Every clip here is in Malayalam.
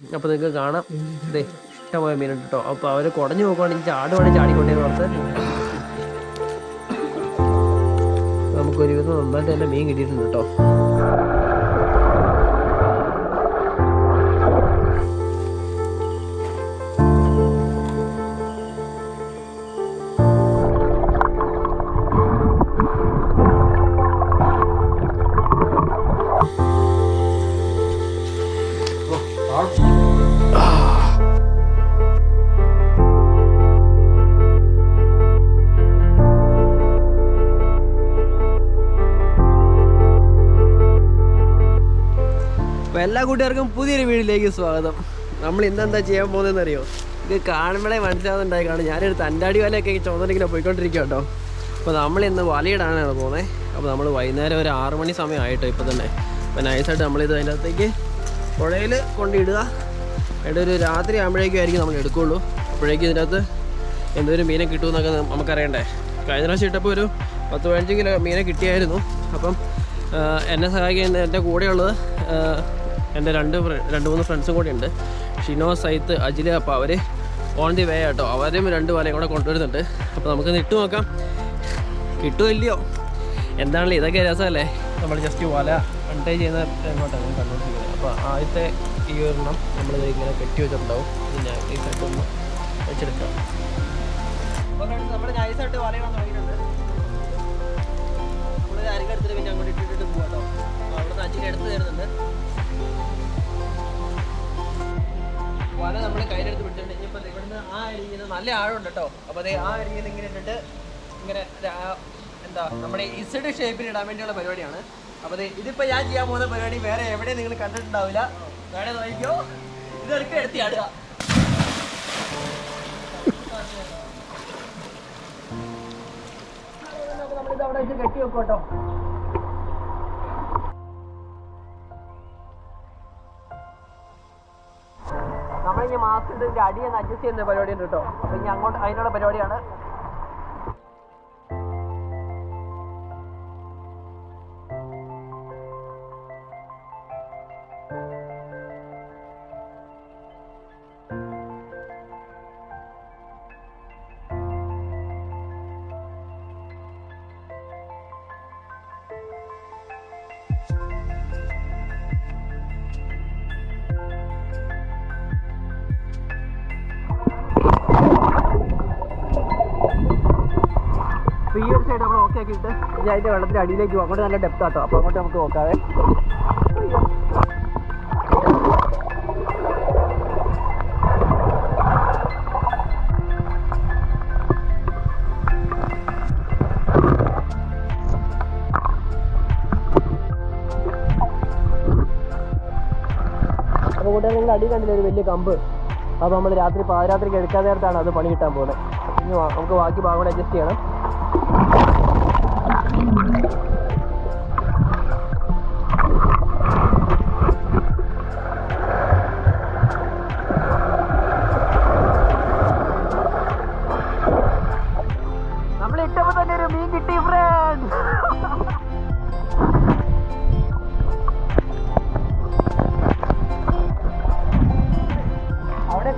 അപ്പോൾ നിങ്ങൾക്ക് കാണാം. ഇതേ ഇഷ്ടമായ മീനുണ്ട് കേട്ടോ അപ്പോൾ അവർ കുടഞ്ഞു നോക്കുവാണെങ്കിൽ ചാടുവാണെങ്കിൽ ചാടിക്കൊണ്ടേ ഓർത്ത് നമുക്കൊരു വിധം നന്നായിട്ട് തന്നെ മീൻ കിട്ടിയിട്ടുണ്ട് കേട്ടോ എല്ലാ കൂട്ടുകാർക്കും പുതിയൊരു വീഡിയോയിലേക്ക് സ്വാഗതം. നമ്മൾ ഇന്നെന്താ ചെയ്യാൻ പോകുന്നതെന്ന് അറിയോ ഇത് കാണുമ്പോഴേ മനസ്സിലാവുന്നുണ്ടായി കാണും ഞാനൊരു തണ്ടാടി വലയൊക്കെ ചുമന്നിങ്ങനെ പോയിക്കൊണ്ടിരിക്കുക കേട്ടോ. അപ്പോൾ നമ്മൾ ഇന്ന് വലയിടാനാണ് പോകുന്നത് അപ്പോൾ നമ്മൾ വൈകുന്നേരം ഒരു ആറ് മണി സമയമായിട്ടോ ഇപ്പോൾ തന്നെ. അപ്പോൾ നൈസായിട്ട് നമ്മളിത് അതിന്റെ അകത്തേക്ക് പുഴയിൽ കൊണ്ടിടുക. എന്നിട്ട് ഒരു രാത്രി ആകുമ്പോഴേക്കും ആയിരിക്കും നമ്മൾ എടുക്കുള്ളൂ. അപ്പോഴേക്കും ഇതിന്റെ അകത്ത് എന്തൊരു മീനെ കിട്ടുമെന്നൊക്കെ നമുക്കറിയണ്ടേ. കഴിഞ്ഞ പ്രാവശ്യം ഇട്ടപ്പോൾ ഒരു പത്ത് പതിനഞ്ച് കിലോ മീനെ കിട്ടിയായിരുന്നു. അപ്പം എന്നെ സഹായിക്കുന്ന എന്റെ കൂടെയുള്ളത് എന്റെ രണ്ട് രണ്ട് മൂന്ന് ഫ്രണ്ട്സും കൂടെ ഉണ്ട്. ഷിനോ സൈത്ത് അജില അപ്പോൾ അവർ ഓൺ ദി വേ ആട്ടോ. അവരും രണ്ട് വലയും കൂടെ കൊണ്ടുവരുന്നുണ്ട്. അപ്പോൾ നമുക്ക് ഇട്ട് നോക്കാം. കിട്ടുമോ ഇല്ലയോ? എന്താണല്ലോ ഇതൊക്കെ രസമല്ലേ? നമ്മൾ ജസ്റ്റ് വല കണ്ടേ ചെയ്യുന്ന എങ്ങോട്ടാണ് കണ്ടുകൊണ്ടിരിക്കുന്നത് അപ്പോൾ ആദ്യത്തെ ഈ ഒരെണ്ണം നമ്മൾ ഇങ്ങനെ കെട്ടി വെച്ചിട്ടുണ്ടാവും. ഞാൻ ഈ സെറ്റ് ഒന്ന് വെച്ചെടുക്കാം. നമ്മൾ നൈസായിട്ട് തുടങ്ങിയിട്ടുണ്ട്. നമ്മൾ പിന്നെ അങ്ങോട്ട് ഇട്ടിട്ട് പോകാം കേട്ടോ അവിടെ നിന്ന് എടുത്ത് തരുന്നുണ്ട്. വല നമ്മൾ കയ്യിലെടുത്ത് വിട്ടിട്ടുണ്ട് ഇനിയിപ്പോൾ ഇവിടുന്ന് ആ അരിയിൽ നല്ല ആഴമുണ്ട് കേട്ടോ അപ്പോൾ അതേ ആ അരിയിൽ ഇങ്ങനെ ഇട്ടിട്ട് ഇങ്ങനെ എന്താ നമ്മുടെ ഇസഡ് ഷേപ്പിൽ ഇടാൻ വേണ്ടിയുള്ള പരിപാടിയാണ്. അപ്പോൾ ഇതിപ്പോൾ ഞാൻ ചെയ്യാൻ പോകുന്ന പരിപാടി വേറെ എവിടെയും നിങ്ങൾ കണ്ടിട്ടുണ്ടാവില്ല. വേണേ നോക്കിക്കോ ഇതൊക്കെ എടുത്തി ആടുക നമ്മളിത് അവിടെ വെച്ച് കെട്ടി വെക്കും കേട്ടോ നമ്മളിനി മാസ്ക് ഇതിന്റെ അടി ഒന്ന് അഡ്ജസ്റ്റ് ചെയ്യുന്ന പരിപാടി ഉണ്ട് കേട്ടോ. അപ്പൊ ഇനി അങ്ങോട്ട് അതിനുള്ള പരിപാടിയാണ്. ഈ ഒരു സൈഡ് നമ്മൾ ഓക്കെ ആക്കിയിട്ട് ഇനി അതിന്റെ വെള്ളത്തിന്റെ അടിയിലേക്ക് പോകും. അങ്ങോട്ട് നല്ല ഡെപ്ത് ആട്ടോ. അപ്പോൾ അങ്ങോട്ട് നമുക്ക് നോക്കാവേ. അപ്പോൾ കൂടെ നിങ്ങൾ അടി കണ്ടില്ല? ഒരു വലിയ കമ്പ്. അപ്പോൾ നമ്മൾ രാത്രി പാതിരാത്രി എടുക്കാതെ നേരത്താണ് അത് പണി കിട്ടാൻ പോകുന്നത് ഇനി നമുക്ക് ബാക്കി ഭാഗം അഡ്ജസ്റ്റ് ചെയ്യണം.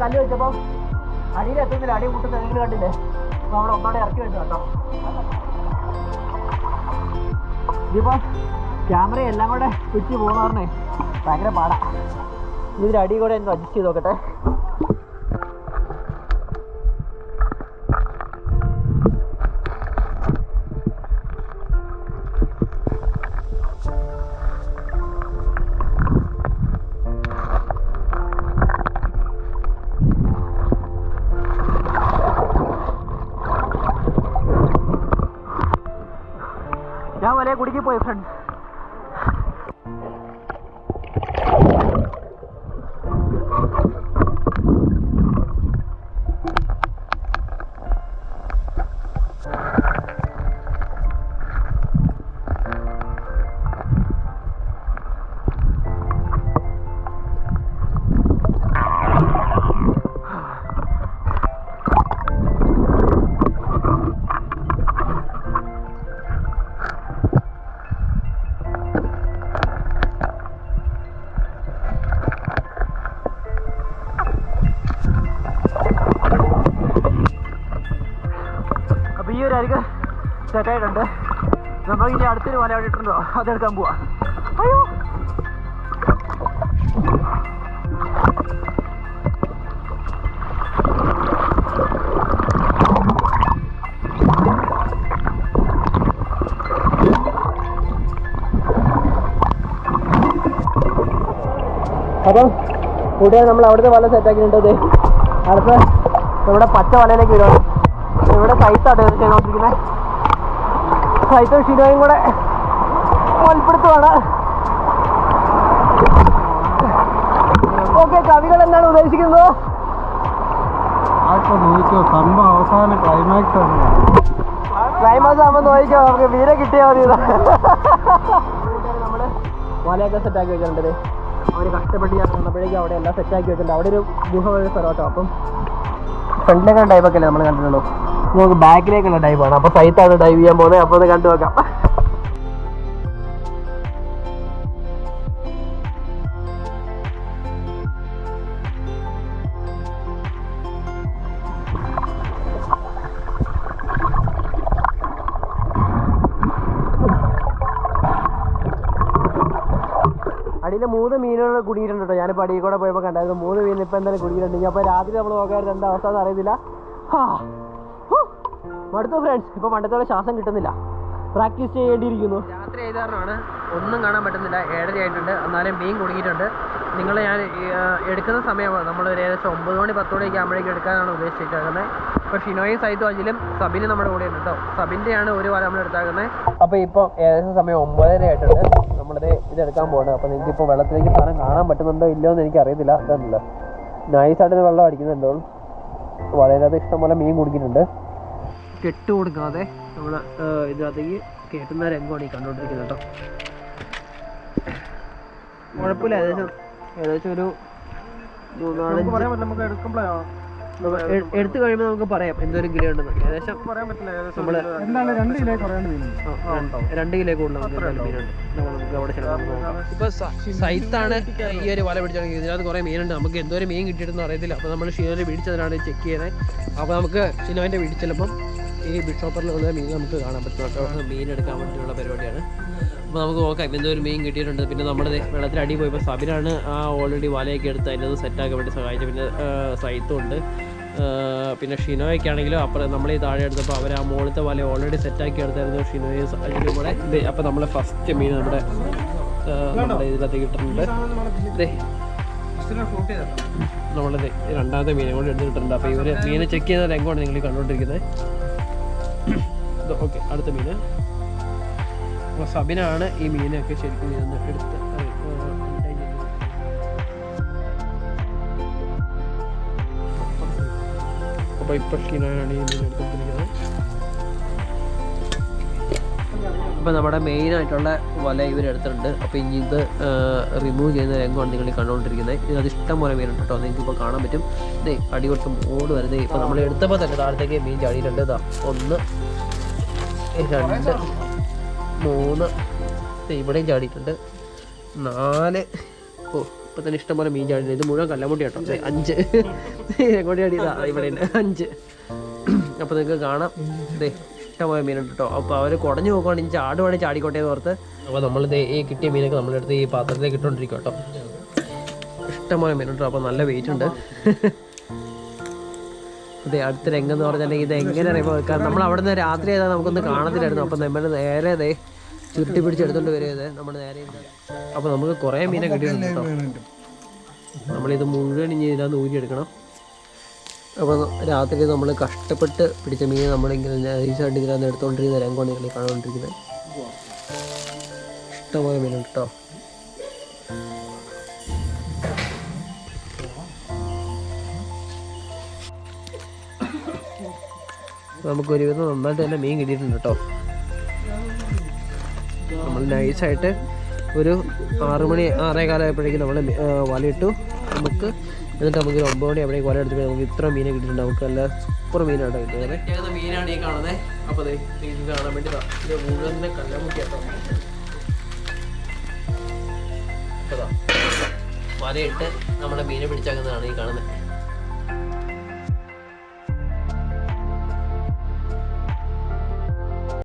കല്ല് വെച്ചപ്പോൾ അടിയിൽ എത്തുന്നില്ല അടി മുട്ടുന്ന നിങ്ങൾ കണ്ടില്ലേ? നമ്മൾ ഒന്നോടെ ഇറക്കി വെച്ചു കേട്ടോ. ഇതിപ്പോൾ ക്യാമറ എല്ലാം കൂടെ കുറ്റി പോകുന്ന പറഞ്ഞേ ഭയങ്കര പാടാ. ഇതിന്റെ അടി കൂടെ ഒന്ന് അഡ്ജസ്റ്റ് ചെയ്ത് നോക്കട്ടെ. ഞാൻ വലയെ കുടുക്കി പോയി മീനായിരിക്കും സെറ്റായിട്ടുണ്ട് നമ്മൾ ഇനി അടുത്തൊരു മല അവിടെ അതെടുക്കാൻ പോവാ. അയ്യോ. അപ്പം കൂട്ടുകാർ നമ്മൾ അവിടുത്തെ വല സെറ്റാക്കിയിട്ടുണ്ട് അടുത്ത നമ്മുടെ പച്ച വലയിലേക്ക് വിടുക സൈത്താണ് ചെയ്തുകൊണ്ടിരിക്കുന്നത് സൈത്തും ഷിനോയും കൂടെ ഉൾപ്പെടുത്തുവാണ് ഓക്കെ കവികൾ എന്താണ് ഉദ്ദേശിക്കുന്നത്? സംഭവം അവസാന ക്ലൈമാക്സ് ആണ്. ക്ലൈമാക്സ് ആകുമ്പോൾ നോക്കിക്കോ നമുക്ക് വീര കിട്ടിയാൽ മതി. നമ്മൾ വലയൊക്കെ സെറ്റാക്കി വെച്ചിട്ടുണ്ട് അവർ കഷ്ടപ്പെട്ട് ഞാൻ വന്നപ്പോഴേക്കും അവിടെ എല്ലാം സെറ്റാക്കി വെച്ചിട്ടുണ്ട്. അവിടെ ഒരു ഗുഹ പോലെ സ്ഥലം കേട്ടോ അപ്പം ഫ്രണ്ടിലേക്കുള്ള ടൈപ്പൊക്കെ അല്ലേ നമ്മൾ കണ്ടിട്ടുള്ളൂ? നമുക്ക് ബാക്കിലേക്കുള്ള ഡൈവാണ് അപ്പോൾ സൈത്താണ് ഡൈവ് ചെയ്യാൻ പോകുന്നത് അപ്പോൾ കണ്ടു നോക്കാം. മൂന്ന് മീനുകൾ കുടുങ്ങിയിട്ടുണ്ട് കേട്ടോ. ഞാനിപ്പോൾ അടിയിൽ കൂടെ പോയപ്പോൾ കണ്ടായിരുന്നു മൂന്ന് മീൻ ഇപ്പം എന്തായാലും കുടുങ്ങിയിട്ടുണ്ട്. അപ്പോൾ രാത്രി നമ്മൾ നോക്കാറുണ്ട് എന്താ അവസ്ഥ എന്ന് അറിയത്തില്ല. ഹൂ. മടുത്തു ഫ്രണ്ട്സ് ഇപ്പോൾ പണ്ടത്തോടെ ശ്വാസം കിട്ടുന്നില്ല. പ്രാക്ടീസ് ചെയ്യേണ്ടിയിരിക്കുന്നു. രാത്രി കാരണമാണ് ഒന്നും കാണാൻ പറ്റുന്നില്ല. ഏഴര ആയിട്ടുണ്ട് എന്നാലും മീൻ കുടുങ്ങിയിട്ടുണ്ട്. നിങ്ങൾ ഞാൻ എടുക്കുന്ന സമയമാണ്. നമ്മൾ ഒരു ഏകദേശം ഒമ്പത് മണി പത്ത് മണിയൊക്കെ ആകുമ്പോഴേക്കും എടുക്കാനാണ് ഉദ്ദേശിച്ചിരിക്കുന്നത്. ഇപ്പോൾ ഷിനോയും സൈത്തു അജിലും സബിനും നമ്മുടെ കൂടെ ഉണ്ട് കേട്ടോ. സബിന്റെയാണ് ഒരു വല നമ്മൾ എടുത്താക്കുന്നത്. അപ്പോൾ ഇപ്പോൾ ഏകദേശം സമയം ഒമ്പതര ആയിട്ടുണ്ട് നമ്മളിത് ഇതെടുക്കാൻ പോകുന്നത് അപ്പോൾ നിങ്ങൾക്ക് ഇപ്പോൾ വെള്ളത്തിലേക്ക് സാധനം കാണാൻ പറ്റുന്നുണ്ടോ ഇല്ലയോ എന്ന് എനിക്ക് അറിയത്തില്ല. നൈസ് നൈസായിട്ട് വെള്ളം അടിക്കുന്നുണ്ടോ. ഇഷ്ടം ഇഷ്ടംപോലെ മീൻ കുടിക്കുന്നുണ്ട് കെട്ട് കൊടുക്കാതെ നമ്മൾ ഇതിനകത്തേക്ക് കയറ്റുന്ന രംഗമാണ് ഈ കണ്ടുകൊണ്ടിരിക്കുന്നത് കേട്ടോ. കുഴപ്പമില്ല ഏകദേശം ഏകദേശം ഒരു എടുത്തു കഴിയുമ്പോൾ നമുക്ക് പറയാം എന്തോരം കിലോ ഉണ്ടെന്ന് ഏകദേശം പറയാൻ പറ്റില്ല ഏകദേശം നമ്മൾ എന്താണ് രണ്ട് കിലോ കൂടുതൽ ഇപ്പൊ സൈത്താണ് ഈ ഒരു വല പിടിച്ചാണെങ്കിൽ ഇതിനകത്ത് കുറെ മീനുണ്ട്. നമുക്ക് എന്തോരം മീൻ കിട്ടിയിട്ടെന്ന് അറിയത്തില്ല. അപ്പൊ നമ്മൾ ഷിനോനെ പിടിച്ചതിനാണ് ചെക്ക് ചെയ്യുന്നത് അപ്പൊ നമുക്ക് ഷിനോന്റെ ചെല്ലുമ്പം ഈ ബിഗ് ഷോപ്പറിൽ വന്ന മീൻ നമുക്ക് കാണാൻ പറ്റും. അവിടെ മീൻ എടുക്കാൻ വേണ്ടിയുള്ള പരിപാടിയാണ്. അപ്പോൾ നമുക്ക് നോക്കാം എന്തോരം മീൻ കിട്ടിയിട്ടുണ്ട്. പിന്നെ നമ്മുടെ വെള്ളത്തിൽ അടി പോയപ്പോൾ സബിനാണ് ആ ഓൾറെഡി വലയൊക്കെ എടുത്ത് അതിന്റെ സെറ്റാക്കാൻ വേണ്ടി സഹായിച്ചത്. പിന്നെ സൈത്തും ഉണ്ട്. പിന്നെ ഷിനോയൊക്കെ ആണെങ്കിലും അപ്പുറം നമ്മൾ ഈ താഴെ എടുത്തപ്പോൾ അവർ ആ മുകളിലത്തെ വല ഓൾറെഡി സെറ്റാക്കി എടുത്തായിരുന്നു ഷിനോയെ അതിന്റെ കൂടെ. അപ്പോൾ നമ്മൾ ഫസ്റ്റ് മീൻ നമ്മുടെ നമ്മുടെ ഇതിനകത്ത് കിട്ടുന്നുണ്ട് നമ്മളിത് രണ്ടാമത്തെ മീനെ കൂടി എടുത്തിട്ടുണ്ട് അപ്പോൾ ഇവർ മീനെ ചെക്ക് ചെയ്ത രംഗമാണ് നിങ്ങൾ കണ്ടുകൊണ്ടിരിക്കുന്നത്? ഓക്കെ അടുത്ത മീൻ. അപ്പോൾ സബിനാണ് ഈ മീനൊക്കെ ശരിക്കും ഇതൊന്ന് എടുത്ത്. അപ്പോൾ ഇപ്പോൾ ഈ മീൻ എടുത്തിരിക്കുന്നത്. അപ്പോൾ നമ്മുടെ മെയിനായിട്ടുള്ള വല ഇവരെടുത്തിട്ടുണ്ട്. അപ്പോൾ ഇനി ഇത് റിമൂവ് ചെയ്യുന്ന രംഗമാണ് നിങ്ങൾ കണ്ടുകൊണ്ടിരിക്കുന്നത്. ഇതിനകത്ത് ഇഷ്ടം പോലെ മീനുണ്ട് കേട്ടോ. നിങ്ങൾക്ക് ഇപ്പോൾ കാണാൻ പറ്റും. ഇതേ അടികൊട്ടും ഓട് വരുന്നത് ഇപ്പോൾ നമ്മൾ എടുത്തപ്പോൾ തന്നെ താഴത്തേക്ക് മീൻ ചാടിയിട്ടുണ്ട്. ഇതാ ഒന്ന് രണ്ട് മൂന്ന്. ഇവിടെയും ചാടിയിട്ടുണ്ട്. നാല്. ഓ ഇപ്പം തന്നെ ഇഷ്ടംപോലെ മീൻ ചാടി ഇത് മുഴുവൻ കല്ലമുട്ടി കേട്ടോ. അഞ്ച്. എങ്ങോട്ട് ചാടിയതാ ഇവിടെ അഞ്ച്. അപ്പോൾ നിങ്ങൾക്ക് കാണാം. ഇതേ ഇഷ്ടമായ മീനുണ്ട് കേട്ടോ. അപ്പോൾ അവർ കുടഞ്ഞു നോക്കുവാണെങ്കിൽ ചാടുവാണെങ്കിൽ ചാടിക്കോട്ടെ എന്ന് ഓർത്ത്. അപ്പോൾ നമ്മൾ ഈ കിട്ടിയ മീനൊക്കെ നമ്മളെടുത്ത് ഈ പാത്രത്തിലേക്ക് ഇട്ടുകൊണ്ടിരിക്കും കേട്ടോ. ഇഷ്ടംപോലെ മീനുണ്ട് അപ്പോൾ നല്ല വെയിറ്റ് ഉണ്ട്. അതെ അടുത്ത രംഗം എന്ന് പറഞ്ഞാൽ ഇത് എങ്ങനെ അറിയുമ്പോൾ കാരണം നമ്മൾ അവിടെ നിന്ന് രാത്രി ഏതാ നമുക്കൊന്ന് കാണത്തില്ലായിരുന്നു അപ്പം നമ്മൾ നേരെ അതെ ചുരുട്ടി പിടിച്ചെടുത്തോണ്ട് വരുന്നത് നമ്മൾ നേരെ അപ്പോൾ നമുക്ക് കുറേ മീനെ കിട്ടിയിട്ടുണ്ട് കേട്ടോ. നമ്മളിത് മുഴുവൻ ഇനി ഇതിനകത്ത് ഊരിയെടുക്കണം അപ്പോൾ രാത്രി നമ്മൾ കഷ്ടപ്പെട്ട് പിടിച്ച മീൻ നമ്മളിങ്ങനെ ഈസായിട്ട് ഇതിനകത്ത് എടുത്തുകൊണ്ടിരിക്കുന്ന രംഗമാണ് നിങ്ങൾ കാണുകൊണ്ടിരിക്കുന്നത് ഇഷ്ടംപോലെ മീനുണ്ട് കേട്ടോ. നമുക്ക് ഒരുവിധം നന്നായിട്ട് തന്നെ മീൻ കിട്ടിയിട്ടുണ്ട് കേട്ടോ. നമ്മൾ നൈസായിട്ട് ഒരു ആറു മണി ആറേ കാലമായപ്പോഴേക്കും നമ്മൾ വലയിട്ടു. നമുക്ക് എന്നിട്ട് നമുക്ക് ഒരു ഒമ്പത് മണി എവിടേക്ക് വല എടുത്തിട്ട് നമുക്ക് ഇത്ര മീനെ കിട്ടിയിട്ടുണ്ട്. നമുക്ക് നല്ല സൂപ്പർ മീനാണ് കിട്ടിയത്. മീനാണ് ഈ കാണുന്നത് അപ്പോൾ കാണാൻ വേണ്ടി ഇത് മുഴുവൻ കേട്ടോ. വലയിട്ട് നമ്മുടെ മീനെ പിടിച്ചാക്കുന്നതാണ് ഈ കാണുന്നത്